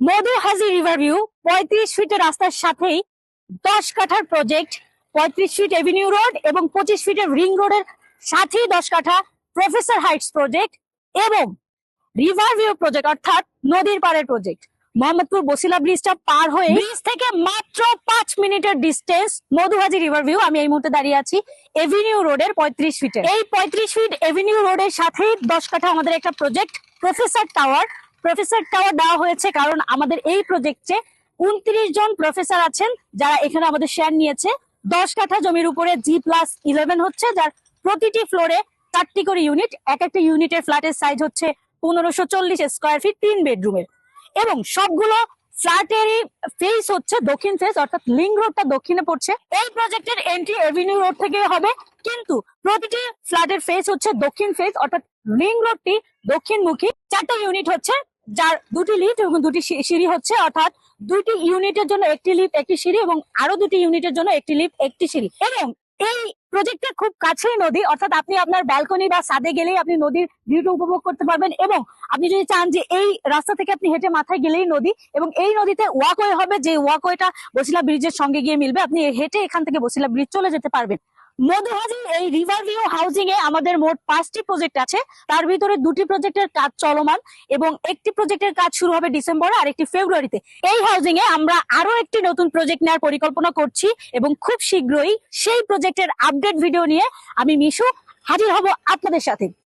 মধু হাজি river view পঁয়ত্রিশ ফিটের রাস্তার সাথেই দশ কাঠার প্রজেক্ট পঁয়ত্রিশ ফিট এভিনিউ রোড এবং পঁচিশ ফিটের রিং রোডের সাথেই দশ কাঠা প্রফেসর হাইটস প্রজেক্ট এবং রিভার ভিউ প্রজেক্ট অর্থাৎ নদীর পাড়ের প্রজেক্ট মোহাম্মদপুর বসিলা ব্রিজটা পার হয়ে ব্রিজ থেকে মাত্র পাঁচ মিনিটের ডিস্টেন্স মধুহাজি রিভার ভিউ আমি এই মুহূর্তে দাঁড়িয়ে আছি এভিনিউ রোডের পঁয়ত্রিশ ফিটে এই পঁয়ত্রিশ ফিট এভিনিউ রোডের সাথেই দশ কাঠা আমাদের একটা project professor tower professor tower দেওয়া হয়েছে কারণ আমাদের এই প্রজেক্টে উনত্রিশ জন প্রফেসর আছেন যারা এখানে আমাদের শেয়ার নিয়েছে। দশ কাঠা জমির উপরে জি প্লাস ইলেভেন হচ্ছে, যার প্রতিটি ফ্লোরে চারটি করে ইউনিট এক একটা ইউনিটের ফ্ল্যাটের সাইজ হচ্ছে পনেরোশো চল্লিশ স্কোয়ার ফিট তিন বেডরুমের এবং সবগুলো ফ্ল্যাটেরই ফেস হচ্ছে, দক্ষিণ ফেস অর্থাৎ লিঙ্ক রোডটা দক্ষিণে পড়ছে। এই প্রজেক্টের এন্ট্রি এভিনিউ রোড থেকে হবে, কিন্তু প্রতিটি ফ্ল্যাটের ফেস হচ্ছে দক্ষিণ ফেস অর্থাৎ লিঙ্ক রোডটি দক্ষিণমুখী। চারটে ইউনিট হচ্ছে যার দুটি লিফট এবং দুটি সিঁড়ি হচ্ছে, অর্থাৎ দুইটি ইউনিটের জন্য একটি লিফট একটি সিঁড়ি এবং আরও দুটি ইউনিটের জন্য একটি লিফট একটি সিঁড়ি। এবং এই প্রজেক্টের খুব কাছেই নদী, অর্থাৎ আপনি আপনার ব্যালকনি বা ছাদে গেলেই আপনি নদীর ভিউটা উপভোগ করতে পারবেন এবং আপনি যদি চান যে এই রাস্তা থেকে আপনি হেঁটে মাথায় গেলেই নদী এবং এই নদীতে ওয়াকওয়ে হবে, যে ওয়াকওয়েটা বসিলা ব্রিজের সঙ্গে গিয়ে মিলবে, আপনি হেঁটে এখান থেকে বসিলা ব্রিজ চলে যেতে পারবেন। মধুহাজির এই রিভার ভিউ হাউজিং এ আমাদের মোট পাঁচটি প্রজেক্ট আছে। তার ভিতরে দুটি প্রজেক্টের কাজ চলমান এবং একটি প্রজেক্টের কাজ শুরু হবে ডিসেম্বরে আর একটি ফেব্রুয়ারিতে এই হাউজিং এ আমরা আরও একটি নতুন প্রজেক্ট নেওয়ার পরিকল্পনা করছি এবং খুব শীঘ্রই সেই প্রজেক্টের আপডেট ভিডিও নিয়ে আমি মিশু হাজির হব আপনাদের সাথে।